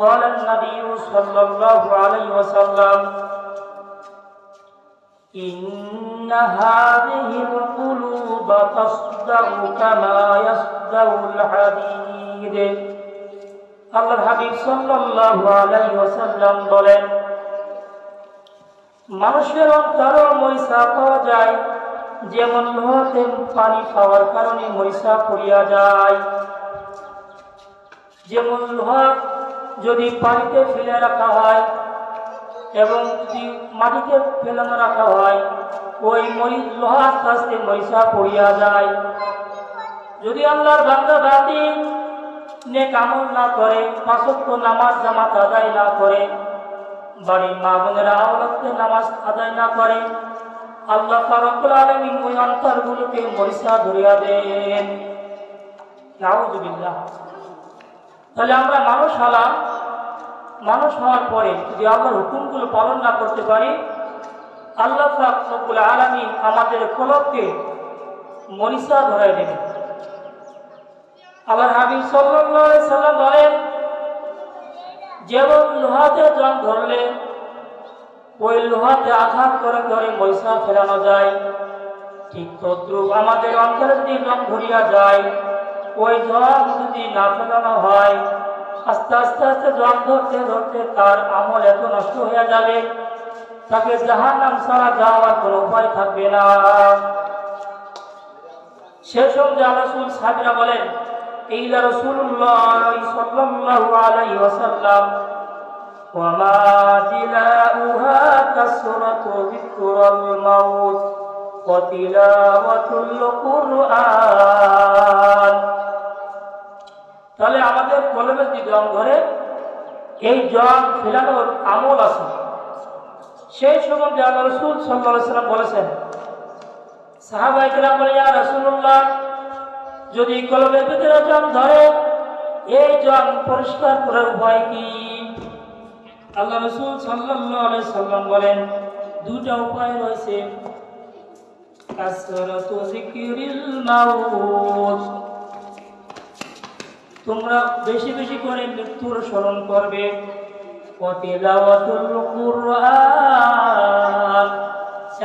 قال النبي صلى الله عليه وسلم إن هذه القلوب تصدع كما يصدع الحديد আল্লাহর হাবিব সাল্লাল্লাহু আলাইহি ওয়াসাল্লাম বলেন মানুষের অন্তরও মরিচা পাওয়া যায় যেমন লোহাতে পানি খাওয়ার কারণে মরিচা পড়িয়া যায় যেমন লোহা যদি পানিতে ফেলে রাখা হয় এবং যদি মাটিতে ফেলানো রাখা হয়, ওই মরি, লোহা আস্তে আস্তে মরিচা পড়িয়া যায়। যদি আল্লাহর বান্দা বাতি নেক আমল না করে পাঁচক্য নামাজ জামাত আদায় না করে, বাড়ির মা বোনেরা আওলাদকে নামাজ আদায় না করে, আল্লাহ রব্বুল আলামিন ওই অন্তরগুলোকে মরিচা ধরিয়া দেন। নাউজুবিল্লাহ। তাহলে আমরা মানুষ হলাম, মানুষ হওয়ার পরে যদি আল্লাহর হুকুমগুলো পালন না করতে পারি, আল্লাহ রব্বুল আলামিন আমাদের কলবকে মরিচা ধরাই দেবেন। আল্লাহ হাবিব সাল্লাম বলেন, যেমন লোহাতে জং ধরলে, ওই লোহাতে আঘাত করে ধরে মরিচা ফেলানো যায়। ঠিক তদ্রুপ আমাদের অন্তরে যদি জং ধরিয়া যায় ওই জং যদি না ফেলানো হয় আস্তে আস্তে আস্তে জং ধরতে ধরতে তার আমল এত নষ্ট হয়ে যাবে তাকে জাহান নাম ছাড়া যাওয়ার কোনো উপায় থাকবে না সে সঙ্গে আলাসুল সাহেবরা বলেন إلى رسول الله صلى الله عليه وسلم وما جلاؤها كسرة ذكر الموت وتلاوة القرآن কলমের যে এই জং ফেলানোর আমল আছে। সেই রসুল সাল্লাম বলেছেন যদি কলমের ভিতরে জং ধরে, এই জং পরিষ্কার করার উপায় কি? আল্লাহ রসুল সাল্লাম বলেন দুটা উপায় রয়েছে। কাসরাতু মাউত তোমরা বেশি বেশি করে মৃত্যুর স্মরণ করবে।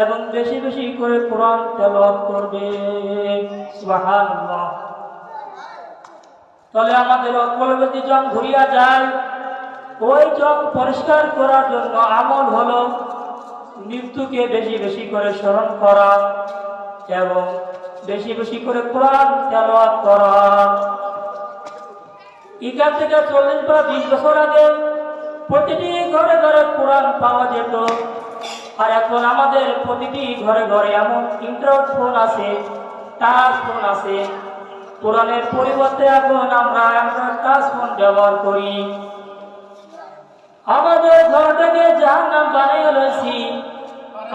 এবং বেশি বেশি করে কোরআন তেলাওয়াত করবে। তাহলে আমাদের অকলবে যে জং ঘুরিয়া যায়, ওই জং পরিষ্কার করার জন্য আমল হলো, মৃত্যুকে বেশি বেশি করে স্মরণ করা এবং বেশি বেশি করে কোরআন তেলাওয়াত করা। এখান থেকে চল্লিশ বা বিশ বছর আগে প্রতিটি ঘরে ঘরে কোরআন পাওয়া যেত। আর এখন আমাদের প্রতিটি ঘরে ঘরে এমন ইন্টারনেট ফোন আছে টাচ ফোন আছে। কোরআনের পরিবর্তে এখন আমরা অ্যান্ড্রয়েড টাচ ফোন ব্যবহার করি। আমাদের ঘরটাকে যার নাম বানিয়ে রয়েছি।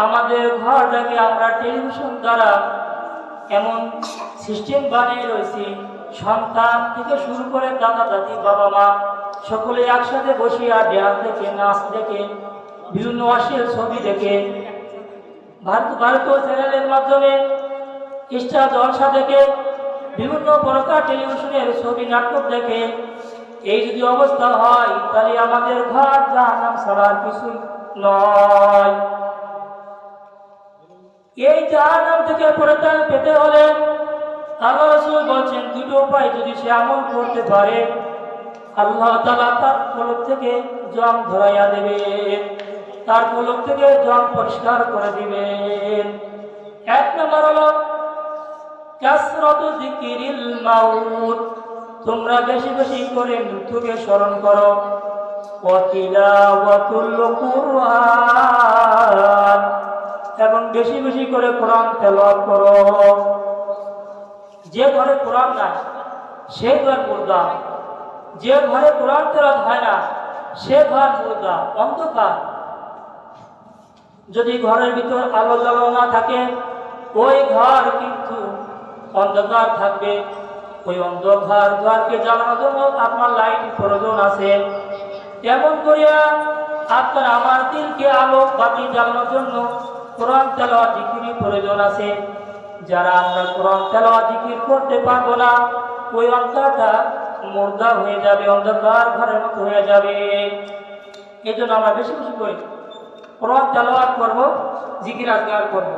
আমাদের ঘরটাকে আমরা টেলিভিশন দ্বারা এমন সিস্টেম বানিয়ে রয়েছি। সন্তান থেকে শুরু করে দাদা দাদি বাবা মা, সকলে একসাথে বসিয়া দেয়াল দেখে, নাচ দেখে, বিভিন্ন অশ্লীল ছবি দেখে। ভারত ভারতীয় চ্যানেলের মাধ্যমে স্টার জলসা দেখে, বিভিন্ন প্রকার টেলিভিশনের ছবি, নাটক দেখে। এই যদি অবস্থা হয়, তাহলে আমাদের ঘর জাহান্নাম ছাড়ার কিছু নয়। এই জাহান্নাম থেকে পরিত্রাণ পেতে হলে আল্লাহ রসুল বলছেন, দুটো উপায় যদি সে আমল করতে পারে, আল্লাহ তার কলক থেকে জং ধরাইয়া দেবেন। তার কলক থেকে জং পরিষ্কার করে দিবেন। এক নম্বর হলো, কাসরত জিকিরিল মাউত। তোমরা বেশি বেশি করে মৃত্যুকে স্মরণ করো। এবং বেশি বেশি করে কোরআন তেলাওয়াত করো। যে ঘরে কোরআন নাই, সে ঘর মুর্দা। যে ঘরে কোরআন তেলাওয়াত হয় না, সে ঘর মুর্দা, অন্ধকার। যদি ঘরের ভিতর আলো জ্বালো না থাকে, ওই ঘর কিন্তু অন্ধকার থাকবে। ওই অন্ধকার ঘরকে জ্বালানোর জন্য আপনার লাইট প্রয়োজন আছে। তেমন করিয়া আপনার আমার দিলকে আলো বাতি জ্বালানোর জন্য কোরআন তেলাওয়া জিকিরি প্রয়োজন আছে। যারা আমরা কোরআন তেলা জিকির করতে পারব না, ওই অন্ধকারটা মুর্দা হয়ে যাবে, অন্ধকার ঘরের মতো হয়ে যাবে। এই জন্য আমরা বেশি বেশি করি কোরআন তেলাওয়াত করব, জিকির আজগার করব।